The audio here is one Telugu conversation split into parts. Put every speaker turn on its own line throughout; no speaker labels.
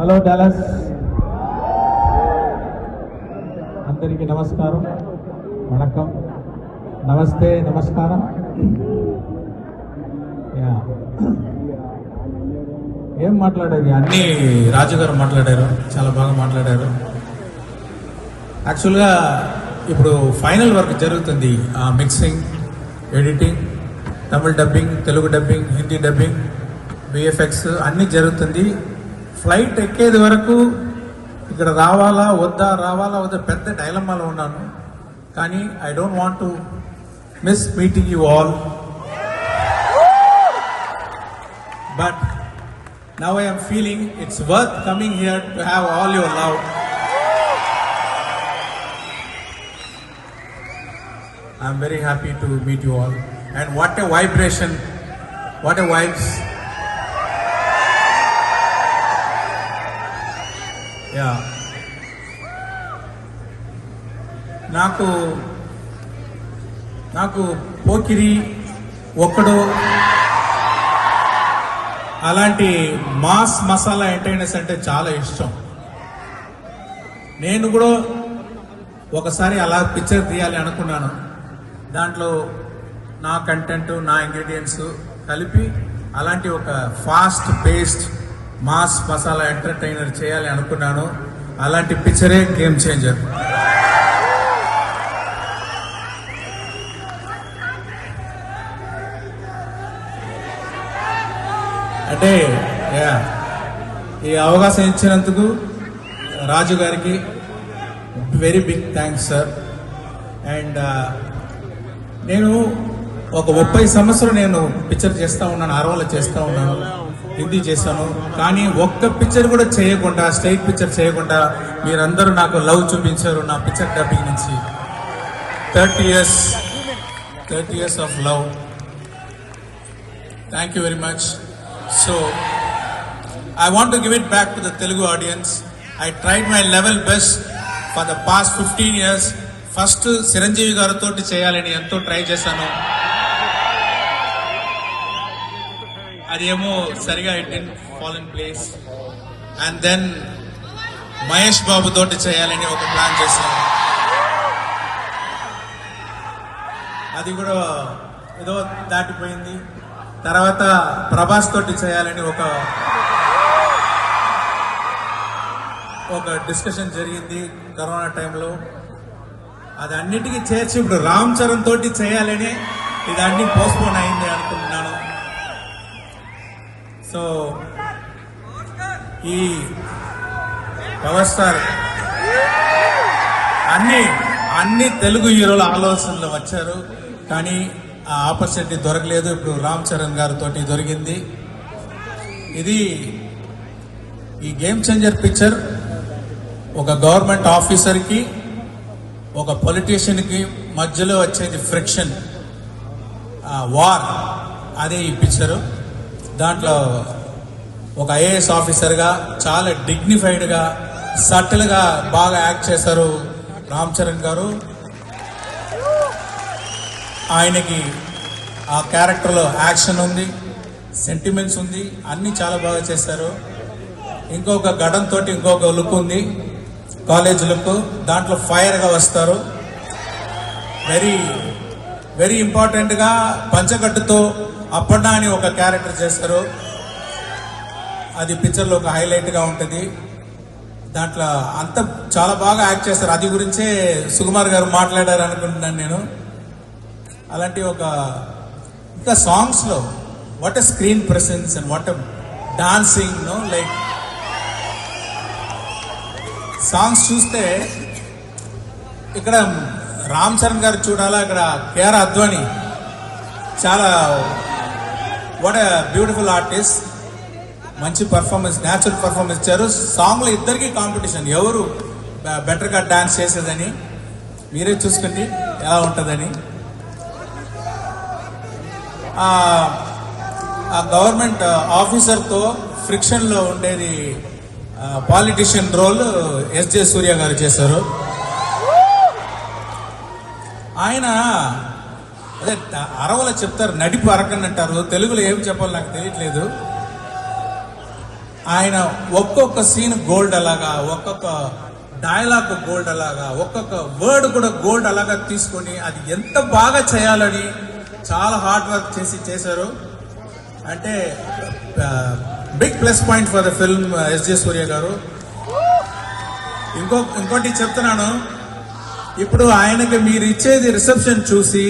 హలో డాలస్ అందరికీ నమస్కారం. వణకం. నమస్తే నమస్కారం. యా. ఏం మాట్లాడేది అన్ని రాజు గారు మాట్లాడారు. చాలా బాగా మాట్లాడారు. యాక్చువల్గా ఇప్పుడు ఫైనల్ వర్క్ జరుగుతుంది. ఆ mixing editing Tamil dubbing Telugu dubbing Hindi dubbing VFX అన్నీ జరుగుతుంది. ఫ్లైట్ ఎక్కేది వరకు ఇక్కడ రావాలా వద్దా రావాలా వద్దా పెద్ద డైలమ్మాలో ఉన్నాను. కానీ I don't want to miss meeting you all but now I'm feeling it's worth coming here to have all your love I'm very happy to meet you all and what a vibration what a vibes నాకు నాకు పోకిరి ఒక్కడు అలాంటి మాస్ మసాలా ఎంటర్టైనర్స్ అంటే చాలా ఇష్టం. నేను కూడా ఒకసారి అలా పిక్చర్ తీయాలి అనుకున్నాను. దాంట్లో నా కంటెంట్ నా ఇంగ్రీడియంట్స్ కలిపి అలాంటి ఒక fast paced mass masala entertainer చేయాలి అనుకున్నాను. అలాంటి పిక్చరే గేమ్ చేంజర్ అంటే యా, ఈ అవకాశం ఇచ్చినందుకు రాజు గారికి very big thanks sir and నేను ఒక ముప్పై సంవత్సరం నేను పిక్చర్ చేస్తూ ఉన్నాను అరవలో చేస్తూ ఉన్నాను హిందీ చేశాను. కానీ ఒక్క పిక్చర్ కూడా చేయకుండా స్టేట్ పిక్చర్ చేయకుండా మీరందరూ నాకు లవ్ చూపించారు నా పిక్చర్ డబ్బింగ్ నుంచి. Thirty years thirty years of love thank you very much so I want to give it back to the Telugu audience I tried my level best for the past fifteen years first Chiranjeevi గారితో చేయాలని ఎంతో ట్రై చేశాను. అదేమో సరిగా it in fall in place and then Mahesh Babu తోటి చేయాలని ఒక ప్లాన్ చేశాను. అది కూడా ఏదో దాటిపోయింది. తర్వాత ప్రభాస్ తోటి చేయాలని ఒక ఒక డిస్కషన్ జరిగింది కరోనా టైంలో. అది అన్నిటికీ చేర్చి ఇప్పుడు రామ్ చరణ్ తోటి చేయాలని ఇది అన్ని పోస్ట్పోన్ అయింది అనుకుంటున్నాను. సో ఈ పవర్ స్టార్ అన్ని అన్ని తెలుగు హీరోల ఆలోచనలు వచ్చారు. కానీ ఆ ఆపర్చునిటీ దొరకలేదు. ఇప్పుడు రామ్ చరణ్ గారితో దొరికింది. ఇది ఈ గేమ్ చేంజర్ పిక్చర్ ఒక గవర్నమెంట్ ఆఫీసర్కి ఒక పొలిటీషియన్కి మధ్యలో వచ్చేది ఫ్రిక్షన్ వార్. అదే ఈ పిక్చరు. దాంట్లో ఒక ఐఏఎస్ ఆఫీసర్గా చాలా డిగ్నిఫైడ్గా సటిల్గా బాగా యాక్ట్ చేశారు రామ్ చరణ్ గారు. ఆయనకి ఆ క్యారెక్టర్లో యాక్షన్ ఉంది సెంటిమెంట్స్ ఉంది అన్నీ చాలా బాగా చేశారు. ఇంకొక గడంతో ఇంకొక లుక్ ఉంది కాలేజ్ లుక్ దాంట్లో ఫైర్గా వస్తారు. వెరీ వెరీ ఇంపార్టెంట్గా పంచగట్టుతో అప్పడా అని ఒక క్యారెక్టర్ చేస్తారు. అది పిక్చర్లో ఒక హైలైట్గా ఉంటుంది. దాంట్లో అంత చాలా బాగా యాక్ట్ చేస్తారు అది గురించే సుకుమార్ గారు మాట్లాడారు అనుకుంటున్నాను నేను. అలాంటి ఒక ఇంకా సాంగ్స్లో what a screen presence and what a dancing no like songs చూస్తే ఇక్కడ రామ్ చరణ్ గారు చూడాలా? ఇక్కడ కేఆర్ అద్వాని. చాలా వాట్ బ్యూటిఫుల్ ఆర్టిస్ట్ మంచి పర్ఫార్మెన్స్ న్యాచురల్ పర్ఫార్మెన్స్ ఇచ్చారు. సాంగ్లో ఇద్దరికి కాంపిటీషన్ ఎవరు బెటర్గా డాన్స్ చేసేదని మీరే చూసుకోండి ఎలా ఉంటుందని. గవర్నమెంట్ ఆఫీసర్తో ఫ్రిక్షన్లో ఉండేది పాలిటిషియన్ రోల్ ఎస్జే సూర్య గారు చేశారు. ఆయన అదే అరవలో చెప్తారు నడిపు అరకండి అంటారు. తెలుగులో ఏం చెప్పాలో నాకు తెలియట్లేదు. ఆయన ఒక్కొక్క సీన్ గోల్డ్ అలాగా ఒక్కొక్క డైలాగ్ గోల్డ్ అలాగా ఒక్కొక్క వర్డ్ కూడా గోల్డ్ అలాగా తీసుకొని అది ఎంత బాగా చేయాలని చాలా హార్డ్ వర్క్ చేసి చేశారు. అంటే big plus point for the film S J Surya గారు. ఇంకో ఇంకోటి చెప్తున్నాను. ఇప్పుడు ఆయనకి మీరు ఇచ్చేది రిసెప్షన్ చూసి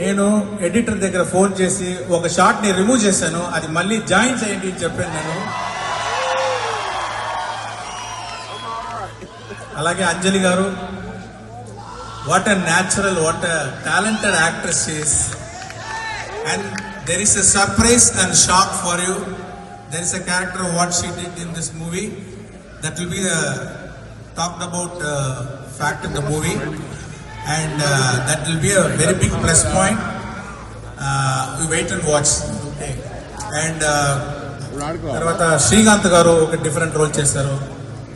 నేను ఎడిటర్ దగ్గర ఫోన్ చేసి ఒక షాట్ని రిమూవ్ చేశాను. అది మళ్ళీ జాయిన్ చేయండి అని చెప్పాను నేను. అలాగే అంజలి గారు what a natural what a talented actress is and there is a surprise and shock for you there is a character what she did in this movie that will be talked about uh, fact in the movie. And uh, that will be a very big plus point. Uh, we wait and watch. Okay. and uh, తర్వాత శ్రీకాంత్ గారు ఒక డిఫరెంట్ రోల్ చేశారు.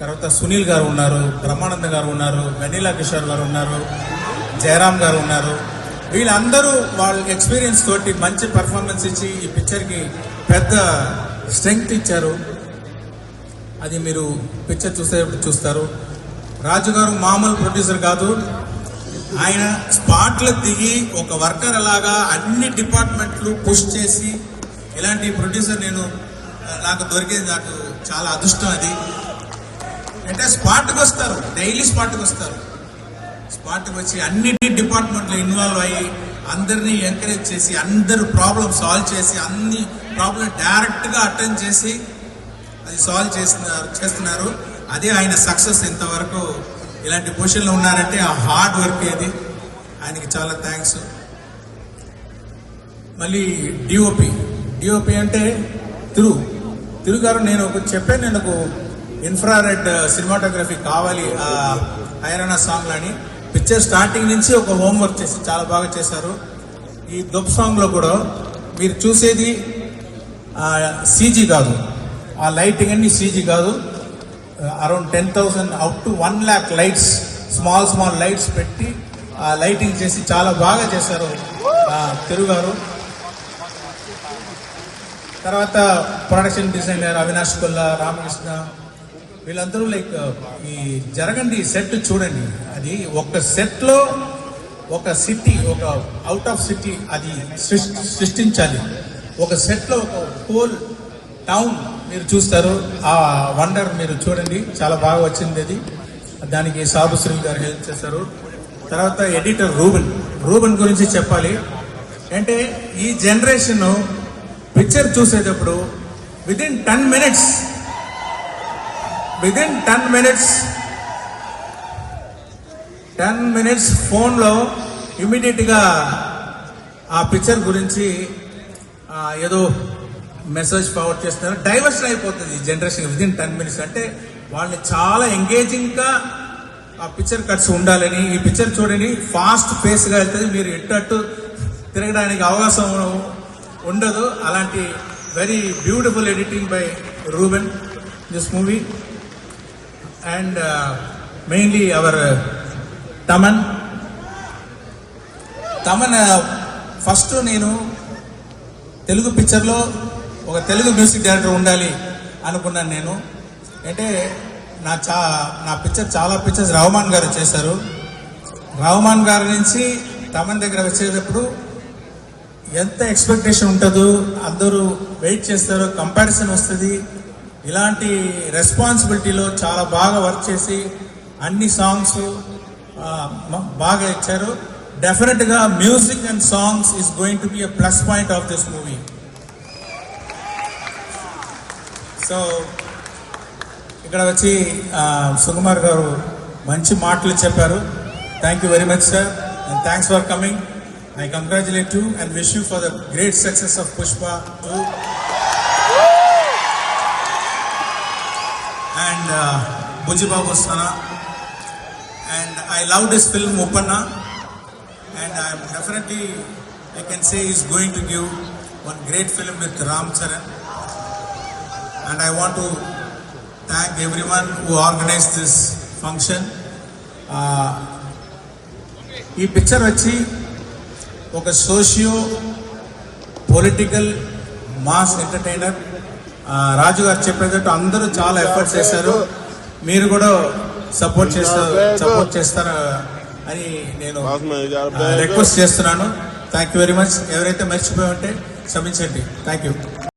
తర్వాత సునీల్ గారు ఉన్నారు బ్రహ్మానంద గారు ఉన్నారు వెనీలా కిషోర్ గారు ఉన్నారు జయరామ్ గారు ఉన్నారు. వీళ్ళందరూ వాళ్ళ ఎక్స్పీరియన్స్ తోటి మంచి పర్ఫార్మెన్స్ ఇచ్చి ఈ పిక్చర్కి పెద్ద స్ట్రెంగ్త్ ఇచ్చారు. అది మీరు పిక్చర్ చూసేటప్పుడు చూస్తారు. రాజు గారు మామూలు ప్రొడ్యూసర్ కాదు. ఆయన స్పాట్లో దిగి ఒక వర్కర్ అలాగా అన్ని డిపార్ట్మెంట్లు పుష్ చేసి ఇలాంటి ప్రొడ్యూసర్ నేను నాకు దొరికేది నాకు చాలా అదృష్టం అది. అంటే స్పాట్కి వస్తారు. డైలీ స్పాట్కి వస్తారు. స్పాట్కి వచ్చి అన్ని డిపార్ట్మెంట్లో ఇన్వాల్వ్ అయ్యి అందరినీ ఎంకరేజ్ చేసి అందరు ప్రాబ్లం సాల్వ్ చేసి అన్ని ప్రాబ్లం డైరెక్ట్గా అటెండ్ చేసి అది సాల్వ్ చేస్తున్నారు చేస్తున్నారు. అదే ఆయన సక్సెస్ ఇంతవరకు ఇలాంటి పొజిషన్లో ఉన్నారంటే ఆ హార్డ్ వర్క్ ఏది? ఆయనకి చాలా థ్యాంక్స్ మళ్ళీ డిఓపి డిఓపి అంటే తిరు తిరు గారు నేను ఒక చెప్పాను నేను ఒక ఇన్ఫ్రారెడ్ సినిమాటోగ్రఫీ కావాలి ఆ ఐరణ సాంగ్లని. పిక్చర్ స్టార్టింగ్ నుంచి ఒక హోంవర్క్ చేసి చాలా బాగా చేశారు. ఈ దొప్ సాంగ్లో కూడా మీరు చూసేది సీజీ కాదు. ఆ లైటింగ్ అన్ని సీజీ కాదు. Around ten thousand up to one lakh lights small small lights పెట్టి ఆ లైటింగ్ చేసి చాలా బాగా చేశారు ఆ, తర్వాత ప్రొడక్షన్ డిజైనర్ అవినాష్ కొల్లా రామకృష్ణ వీళ్ళందరూ లైక్ ఈ జరగండి సెట్ చూడండి. అది ఒక సెట్లో ఒక సిటీ ఒక అవుట్ ఆఫ్ సిటీ అది సృష్టి సృష్టించాలి. ఒక సెట్లో ఒక హోల్ టౌన్ మీరు చూస్తారు. ఆ వండర్ మీరు చూడండి. చాలా బాగా వచ్చింది అది. దానికి సాబుశ్రీ గారు హెల్ప్ చేశారు. తర్వాత ఎడిటర్ రూబన్. రూబన్ గురించి చెప్పాలి. అంటే ఈ జనరేషన్ పిక్చర్ చూసేటప్పుడు within ten minutes within ten minutes ten minutes ఫోన్లో ఇమీడియట్గా ఆ పిక్చర్ గురించి ఏదో మెసేజ్ ఫార్వర్డ్ చేస్తున్నారు. డైవర్షన్ అయిపోతుంది ఈ జనరేషన్ విదిన్ టెన్ మినిట్స్. అంటే వాళ్ళని చాలా ఎంగేజింగ్గా ఆ పిక్చర్ కట్స్ ఉండాలని ఈ పిక్చర్ చూడని ఫాస్ట్ పేస్గా వెళ్తుంది. మీరు ఎట్టట్టు తిరగడానికి అవకాశం ఉండదు. అలాంటి very beautiful editing by Ruben this movie and mainly our Thaman. Thaman first నేను తెలుగు పిక్చర్లో ఒక తెలుగు మ్యూజిక్ డైరెక్టర్ ఉండాలి అనుకున్నాను నేను. అంటే నా చా నా పిక్చర్ చాలా పిక్చర్స్ రహమాన్ గారు చేశారు. రహమాన్ గారి నుంచి తమన్ దగ్గర వచ్చేటప్పుడు ఎంత ఎక్స్పెక్టేషన్ ఉంటుందో అందరూ వెయిట్ చేస్తారు కంపారిజన్ వస్తుంది. ఇలాంటి రెస్పాన్సిబిలిటీలో చాలా బాగా వర్క్ చేసి అన్ని సాంగ్స్ బాగా ఇచ్చారు. డెఫినెట్గా music and songs is going to be a plus point of this movie so ఇక్కడ వచ్చి సుకుమార్ గారు మంచి మాటలు చెప్పారు. Thank you very much sir and thanks for coming I congratulate you and wish you for the great success of Pushpa two and Buchibabu వస్తానా and I love this film Uppena and I'm definitely I can say is going to give one great film with Ram Charan and I want to thank everyone who organized this function. Uh, ఈ పిక్చర్ వచ్చి ఒక socio political mass entertainer Raju గారు చెప్పేటట్టు అందరూ చాలా ఎఫర్ట్ చేశారు. మీరు కూడా సపోర్ట్ చేస్తారు సపోర్ట్ చేస్తారా అని నేను రిక్వెస్ట్ చేస్తున్నాను. థ్యాంక్ యూ వెరీ మచ్ ఎవరైతే మర్చిపోయి ఉంటే క్షమించండి. Thank you